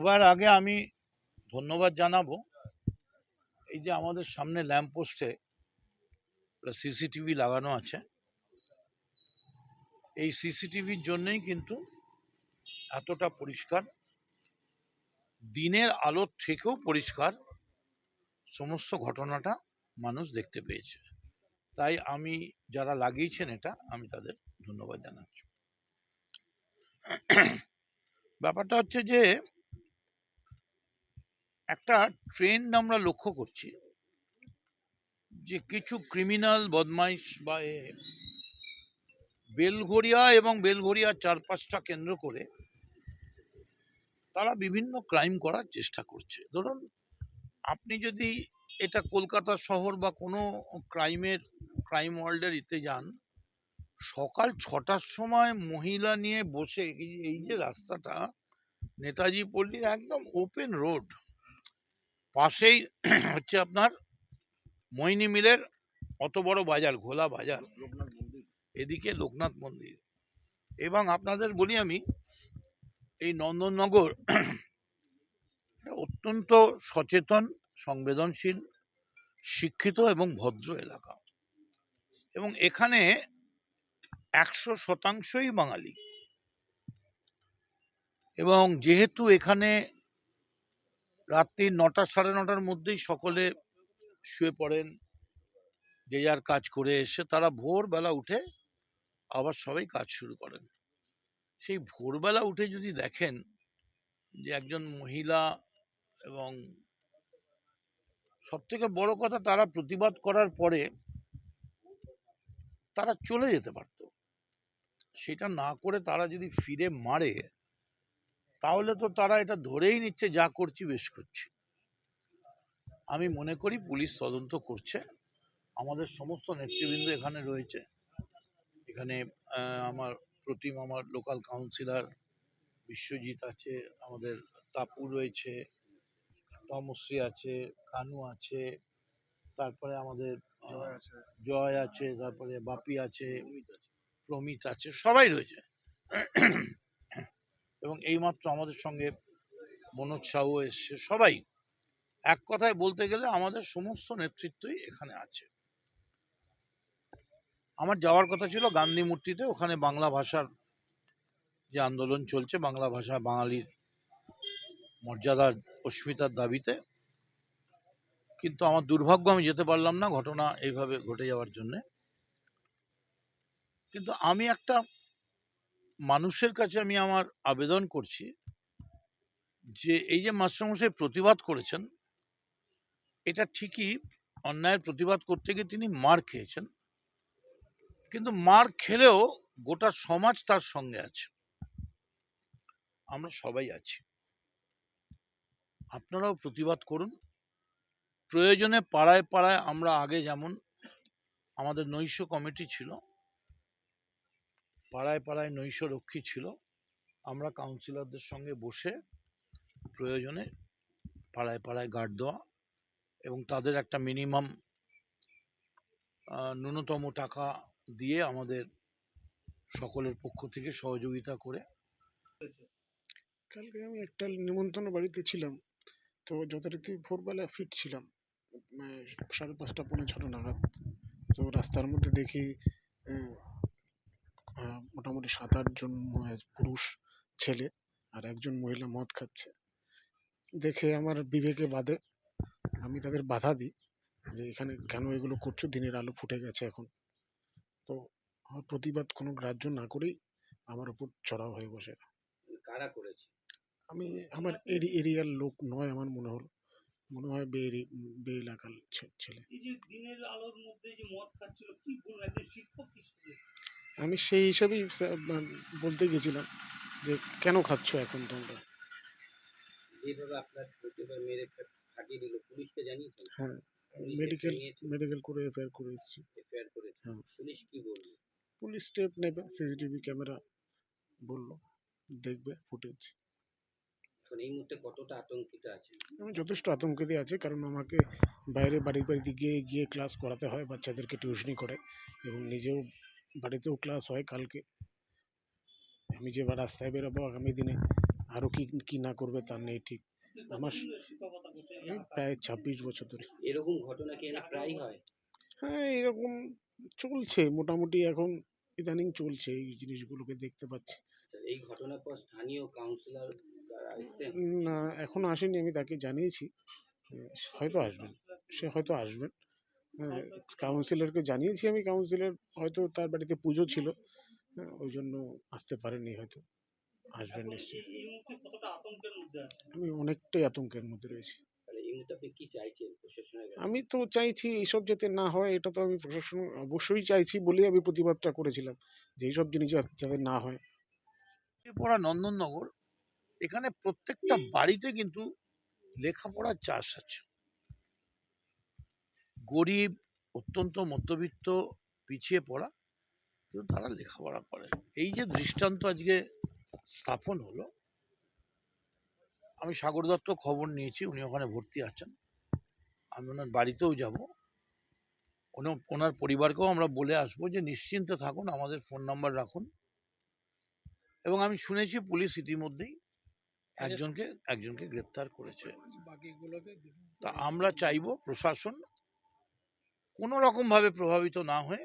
সবার আগে আমি ধন্যবাদ জানাব। এই যে আমাদের সামনে ল্যাম্প পোস্টে সিসিটিভি লাগানো আছে। এই সিসিটিভির জন্যই কিন্তু এতটা পরিষ্কার, দিনের আলোর থেকেও পরিষ্কার সমস্ত ঘটনাটা মানুষ দেখতে পেয়েছে। তাই আমি যারা লাগিয়েছেন এটা, আমি তাদের ধন্যবাদ জানাচ্ছি। ব্যাপারটা হচ্ছে যে একটা ট্রেন্ড আমরা লক্ষ্য করছি যে কিছু ক্রিমিনাল বদমাইশ বা বেলঘরিয়া এবং বেলঘরিয়ার চারপাশটা কেন্দ্র করে তারা বিভিন্ন ক্রাইম করার চেষ্টা করছে। ধরুন, আপনি যদি এটা কলকাতা শহর বা কোনো ক্রাইমের ক্রাইম ওয়ার্ল্ডের ইতে যান, সকাল ছটার সময় মহিলা নিয়ে বসে এই যে রাস্তাটা, নেতাজি পল্লীর একদম ওপেন রোড পাশেই হচ্ছে আপনার মৈনি মিলের অত বড় বাজার ঘোলা বাজার। এদিকে লোকনাথ মন্দির। এবং আপনাদের বলি আমি এই নন্দননগর অত্যন্ত সচেতন সংবেদনশীল শিক্ষিত এবং ভদ্র এলাকা। এবং এখানে একশো শতাংশই বাঙালি। এবং যেহেতু এখানে রাত্রি নটা সাড়ে নটার মধ্যেই সকলে শুয়ে পড়েন। যে যার কাজ করে এসে তারা ভোরবেলা উঠে আবার সবাই কাজ শুরু করেন। সেই ভোরবেলা উঠে যদি দেখেন যে একজন মহিলা এবং সব থেকে বড় কথা তারা প্রতিবাদ করার পরে তারা চলে যেতে পারত। সেটা না করে তারা যদি ফিরে মারে তাহলে তো তারা এটা ধরেই নিচ্ছে যা করছি বেশ করছি। আমি মনে করি পুলিশ তদন্ত করছে। আমাদের সমস্ত নেতৃবৃন্দ এখানে রয়েছে। এখানে আমার প্রতিম আমার লোকাল কাউন্সিলর বিশ্বজিৎ আছে আমাদের তাপু রয়েছে তমশ্রী আছে কানু আছে তারপরে আমাদের জয় আছে তারপরে বাপি আছে প্রমিত আছে সবাই রয়েছে। এবং এইমাত্র আমাদের সঙ্গে মনোজ সাহু এসছে। সবাই এক কথায় বলতে গেলে আমাদের সমস্ত নেতৃত্বই এখানে আছে। আমার যাওয়ার কথা ছিল গান্ধী মূর্তিতে ওখানে বাংলা ভাষার যে আন্দোলন চলছে, বাংলা ভাষা বাঙালির মর্যাদার অস্মিতার দাবিতে। কিন্তু আমার দুর্ভাগ্য, আমি যেতে পারলাম না ঘটনা এইভাবে ঘটে যাওয়ার জন্যে। কিন্তু আমি একটা মানুষের কাছে আমি আমার আবেদন করছি যে, এই যে মাস্টারমশাই প্রতিবাদ করেছেন, এটা ঠিকই অন্যায়ের প্রতিবাদ করতে গিয়ে তিনি মার খেয়েছেন। কিন্তু মার খেলেও গোটা সমাজ তার সঙ্গে আছে। আমরা সবাই আছি। আপনারাও প্রতিবাদ করুন। প্রয়োজনে পাড়ায় পাড়ায় আমরা আগে যেমন আমাদের নৈশ কমিটি ছিল পাড়ায় পাড়ায় নৈশ রক্ষী ছিল। আমরা কাউন্সিলরদের সঙ্গে বসে প্রয়োজনে পাড়ায় পাড়ায় গার্ড দেওয়া এবং তাদের একটা মিনিমাম ন্যূনতম টাকা দিয়ে আমাদের সকলের পক্ষ থেকে সহযোগিতা করে। কালকে আমি একটা নিমন্ত্রণ বাড়িতে ছিলাম। তো যথারীতি ভোরবেলা ফিট ছিলাম। সাড়ে পাঁচটা, পৌনে ছটা নাগাদ। তো রাস্তার মধ্যে দেখি মোটামুটি সাত আটজন পুরুষ ছেলে আর একজন মহিলা মদ খাচ্ছে। দেখে আমার বিবেকে বাদে আমি তাদের বাধা দিই যে এখানে কেন এগুলো করছ? দিনের আলো ফুটে গেছে এখন। তো আমার প্রতিবাদ কোনো গ্রাহ্য না করেই আমার উপর চড়াও হয়ে বসে। কারা করেছে? আমি আমার এরি- এরিয়ার লোক নয় আমার মনে হলো। মনে হয় বে এরি- বে এলাকার ছেলে। এই যে দিনের আলোর মধ্যে যে মদ খাচ্ছিল কি ভুল একজন শিক্ষক আমি সেই হিসাবেই বলতে গেছিলাম যে কেন খাচ্ছ এখন তোমরা? যেভাবে আপনার মেরে ফাটিয়ে দিল। পুলিশকে জানিয়েছেন? হ্যাঁ মেডিকেল মেডিকেল করে এফআইআর করে এসেছি। এফআইআর করেছে হ্যাঁ। পুলিশ কি বলবে? পুলিশ স্টেপ নেবে সিসিটিভি ক্যামেরা বলল দেখবে ফুটেজ এই মুহূর্তে কতটা আতঙ্কিত আছে আমি যথেষ্ট আতঙ্কিত আছে কারণ আমাকে বাইরে বাড়ি বাড়িতে গিয়ে গিয়ে ক্লাস করাতে হয় বাচ্চাদেরকে টিউশনি করে এবং নিজেও বাড়িতেও ক্লাস হয় কালকে। আমি যে বা রাস্তায় বেরোবো আগামী দিনে আরও কি কি না করবে তার নেই ঠিক। আমার প্রায় ছাব্বিশ বছর ধরে। এরকম ঘটনা কি প্রায় হয়? হ্যাঁ এরকম চলছে। মোটামুটি এখন ইদানিং চলছে এই জিনিসগুলোকে দেখতে পাচ্ছি। এই ঘটনার পর স্থানীয় কাউন্সিলর না এখনও আসেনি আমি তাকে জানিয়েছি। হয়তো আসবেন। সে হয়তো আসবেন। হ্যাঁ, কাউন্সিলরকে জানিয়েছি আমি কাউন্সিলর হয়তো তার বাড়িতে পুজো ছিল। হ্যাঁ, ওই জন্য আসতে পারেনি হয়তো। আসবেন নিশ্চয়ই। আমি অনেকটাই আতঙ্কের মধ্যে রয়েছি। তাহলে এই মুহূর্তে আপনি কি চাইছেন প্রশাসনের কাছে? আমি তো চাইছি এইসব যাতে না হয় এটা তো আমি প্রশাসন অবশ্যই চাইছি বলেই আমি প্রতিবাদটা করেছিলাম যে এইসব জিনিস যাতে না হয়। পড়া নন্দননগর এখানে প্রত্যেকটা বাড়িতে কিন্তু লেখাপড়ার চাষ আছে। গরিব অত্যন্ত মধ্যবিত্ত পিছিয়ে পড়া কিন্তু তারা লেখাপড়া করে। এই যে দৃষ্টান্ত আজকে স্থাপন হলো আমি সাগর দত্ত খবর নিয়েছি উনি ওখানে ভর্তি আছেন। আমি ওনার বাড়িতেও যাব। ওনা- ওনার পরিবারকেও আমরা বলে আসব যে নিশ্চিন্তে থাকুন আমাদের ফোন নাম্বার রাখুন। এবং আমি শুনেছি পুলিশ ইতিমধ্যেই একজনকে একজনকে গ্রেপ্তার করেছে। তা আমরা চাইব প্রশাসন কোনো রকমভাবে প্রভাবিত না হয়ে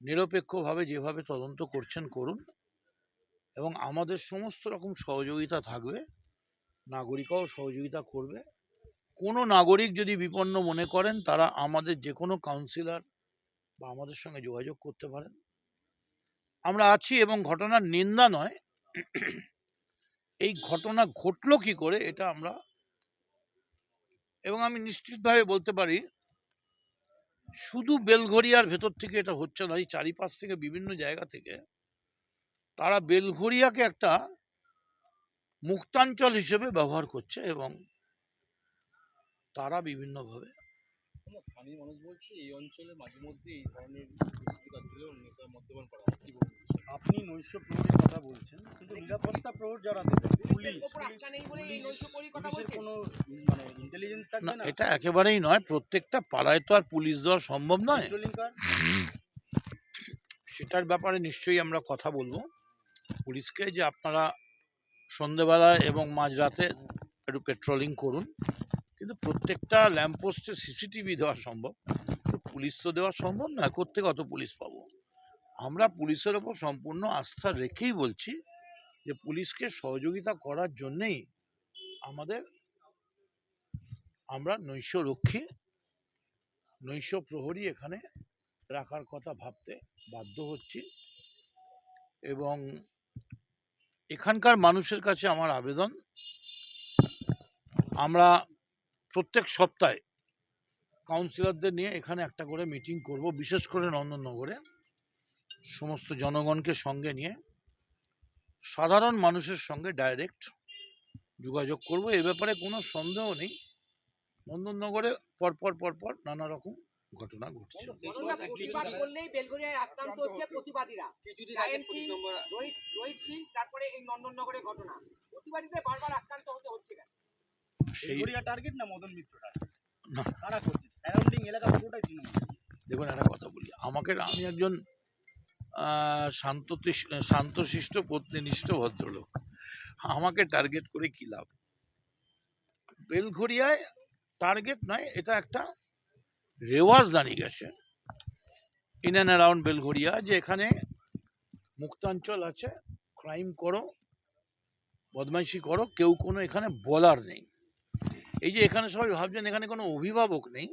নিরপেক্ষভাবে যেভাবে তদন্ত করছেন করুন এবং আমাদের সমস্ত রকম সহযোগিতা থাকবে নাগরিকরাও সহযোগিতা করবে। কোনো নাগরিক যদি বিপন্ন মনে করেন, তারা আমাদের যে কোনো কাউন্সিলর বা আমাদের সঙ্গে যোগাযোগ করতে পারেন। আমরা আছি এবং ঘটনার নিন্দা নয়। এই ঘটনা ঘটলো কি করে, এটা আমরা এবং আমি নিশ্চিতভাবে বলতে পারি শুধু বেলঘরিয়ার ভেতর থেকে এটা হচ্ছে না এই চারিপাশ থেকে বিভিন্ন জায়গা থেকে তারা বেলঘরিয়াকে একটা মুক্তাঞ্চল হিসেবে ব্যবহার করছে এবং তারা বিভিন্নভাবে স্থানীয় মানুষ বলছে এই অঞ্চলে মাঝে মধ্যে এই ধরনের মদ্যপান করা হয়? আপনি নৈশ প্রহরীর কথা বলছেন কিন্তু নিরাপত্তা প্রহর যারা পুলিশ পুলিশের কোনো মানে ইন্টেলিজেন্স না থাকবে না এটা একেবারেই নয় প্রত্যেকটা পাড়ায় তো আর পুলিশ দেওয়া সম্ভব নয়। সেটার ব্যাপারে নিশ্চয়ই আমরা কথা বলব। পুলিশকে যে আপনারা সন্ধেবেলা এবং মাঝরাতে একটু পেট্রোলিং করুন কিন্তু প্রত্যেকটা ল্যাম্পপোস্টে সিসিটিভি দেওয়া সম্ভব। পুলিশ তো দেওয়া সম্ভব না কোথেকে অত পুলিশ পাবো? আমরা পুলিশের ওপর সম্পূর্ণ আস্থা রেখেই বলছি যে পুলিশকে সহযোগিতা করার জন্যেই আমাদের আমরা নৈশরক্ষী নৈশ প্রহরী এখানে রাখার কথা ভাবতে বাধ্য হচ্ছি এবং এখানকার মানুষের কাছে আমার আবেদন, আমরা প্রত্যেক সপ্তাহে কাউন্সিলরদের নিয়ে এখানে একটা করে মিটিং করব, বিশেষ করে নন্দননগরে সমস্ত জনগণকে সঙ্গে নিয়ে সাধারণ মানুষের সঙ্গে ডাইরেক্ট যোগাযোগ করব, এ ব্যাপারে কোনো সন্দেহ নেই। নন্দননগরে পরপর পরপর নানা রকম ঘটনা। ঘটছে দেখুন একটা কথা বলি। আমাকে আমি একজন আহ, শান্ততিস- শান্তশিষ্ট পত্নীনিষ্ঠ ভদ্রলোক। আমাকে টার্গেট করে কি লাভ? বেলঘরিয়ায় টার্গেট নয়, এটা একটা রেওয়াজ দাঁড়িয়ে গেছে ইন অ্যান্ড অ্যারাউন্ড বেলঘরিয়া যে এখানে মুক্তাঞ্চল আছে ক্রাইম করো, বদমাইশি করো, কেউ কোনো এখানে বলার নেই। এই যে এখানে সবাই ভাবছেন এখানে কোনো অভিভাবক নেই,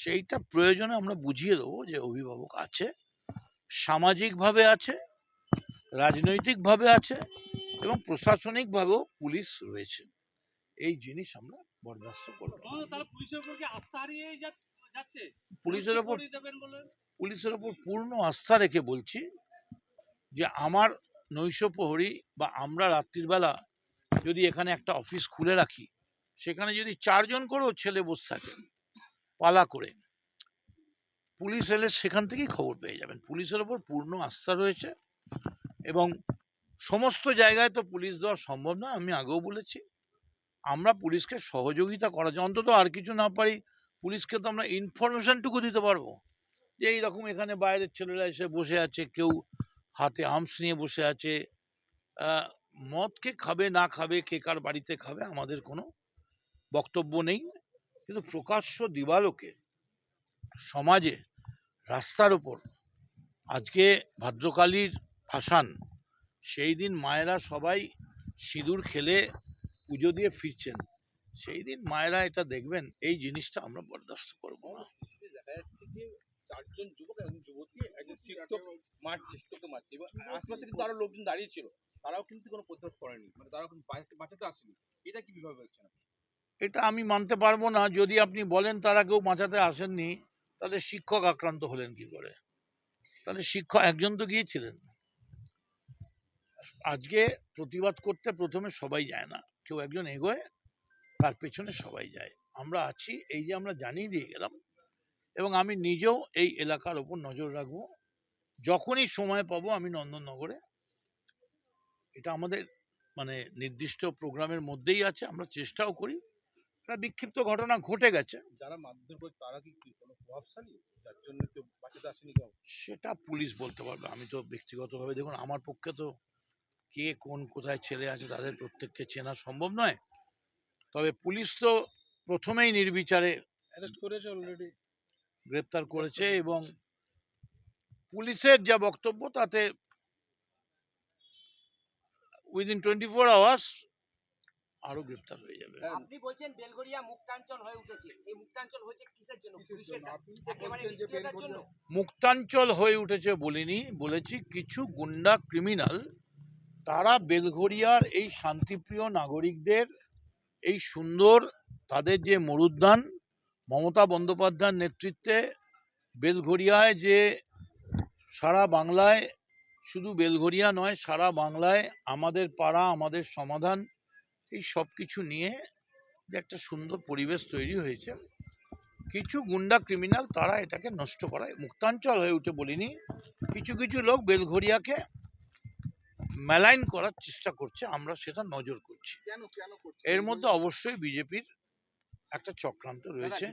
সেইটা প্রয়োজনে আমরা বুঝিয়ে দেবো যে অভিভাবক আছে, সামাজিকভাবে আছে, রাজনৈতিকভাবে আছে এবং প্রশাসনিকভাবেও পুলিশ রয়েছে। এই জিনিস আমরা বরদাস্ত করব ওপর পুলিশের ওপর পূর্ণ আস্থা রেখে বলছি যে আমার নৈশ প্রহরী বা আমরা রাত্রিবেলা যদি এখানে একটা অফিস খুলে রাখি সেখানে যদি চারজন করেও ছেলে বসে থাকে পালা করে পুলিশ এলে সেখান থেকেই খবর পেয়ে যাবেন। পুলিশের ওপর পূর্ণ আস্থা রয়েছে এবং সমস্ত জায়গায় তো পুলিশ দেওয়া সম্ভব না আমি আগেও বলেছি। আমরা পুলিশকে সহযোগিতা করা অন্তত আর কিছু না পারি পুলিশকে তো আমরা ইনফরমেশনটুকু দিতে পারব। যে এইরকম এখানে বাইরের ছেলেরা এসে বসে আছে কেউ হাতে আর্মস নিয়ে বসে আছে আহ, মদ কে খাবে না খাবে কে কার বাড়িতে খাবে আমাদের কোনো বক্তব্য নেই। কিন্তু প্রকাশ্য দিবালোকে সমাজে রাস্তার ওপর আজকে ভাদ্রকালীর ভাসান সেই দিন মায়েরা সবাই সিঁদুর খেলে পুজো দিয়ে ফিরছেন সেই দিন মায়েরা এটা দেখবেন এই জিনিসটা আমরা বরদাস্ত করব না। দেখা যাচ্ছে যে চারজন যুবক একজন যুবতী একজন শিক্ষক মারছে শিক্ষককে মারছে এবং আশপাশে কিন্তু আরও লোকজন দাঁড়িয়ে ছিল তারাও কিন্তু কোনো প্রতিরোধ করেনি মানে তারাও কিন্তু বাঁচাতে- বাঁচাতে আসেনি। এটা কি বিভাগ হচ্ছে না এটা আমি মানতে পারব না যদি আপনি বলেন তারা কেউ বাঁচাতে আসেননি তাহলে শিক্ষক আক্রান্ত হলেন কি করে? তাহলে শিক্ষক একজন তো গিয়েছিলেন। আজকে প্রতিবাদ করতে প্রথমে সবাই যায় না। কেউ একজন এগোয় তার পেছনে সবাই যায়। আমরা আছি এই যে আমরা জানিয়ে দিয়ে গেলাম এবং আমি নিজেও এই এলাকার ওপর নজর রাখব। যখনই সময় পাবো আমি নন্দননগরে। এটা আমাদের মানে নির্দিষ্ট প্রোগ্রামের মধ্যেই আছে আমরা চেষ্টাও করি। একটা বিক্ষিপ্ত ঘটনা ঘটে গেছে। যারা মারধর করে তারা কি কোনো প্রভাবশালী? যার জন্য কেউ বাঁচাতে আসেনি সেটা পুলিশ বলতে পারবে। আমি তো ব্যক্তিগতভাবে দেখুন আমার পক্ষে তো কে কোন কোথায় ছেলে আছে তাদের প্রত্যেককে চেনা সম্ভব নয়। তবে পুলিশ তো প্রথমেই নির্বিচারে অ্যারেস্ট করেছে অলরেডি গ্রেপ্তার করেছে এবং পুলিশের যা বক্তব্য তাতে উইদিন টোয়েন্টি ফোর আওয়ার্স আরও গ্রেপ্তার হয়ে যাবে। আপনি বলছেন বেলগড়িয়া মুক্তাঞ্চল হয়ে উঠেছে। এই মুক্তাঞ্চল হয়েছে কিসের জন্য? পুলিশের জন্য? মুক্তাঞ্চল হয়ে উঠেছে বলিনি বলেছি কিছু গুন্ডা ক্রিমিনাল তারা বেলঘরিয়ার এই শান্তিপ্রিয় নাগরিকদের, এই সুন্দর তাদের যে মরুদ্যান মমতা বন্দ্যোপাধ্যায়ের নেতৃত্বে বেলঘরিয়ায় যে সারা বাংলায়, শুধু বেলঘরিয়া নয়, সারা বাংলায় আমাদের পাড়া, আমাদের সমাধান, এই সব কিছু নিয়ে যে একটা সুন্দর পরিবেশ তৈরি হয়েছে। কিছু গুন্ডা ক্রিমিনাল তারা এটাকে নষ্ট করায়, মুক্তাঞ্চল হয়ে উঠে বলিনি। কিছু কিছু লোক বেলঘরিয়াকে মেলাইন করার চেষ্টা করছে আমরা সেটা নজর করছে। এর মধ্যে অবশ্যই বিজেপির একটা চক্রান্ত রয়েছে।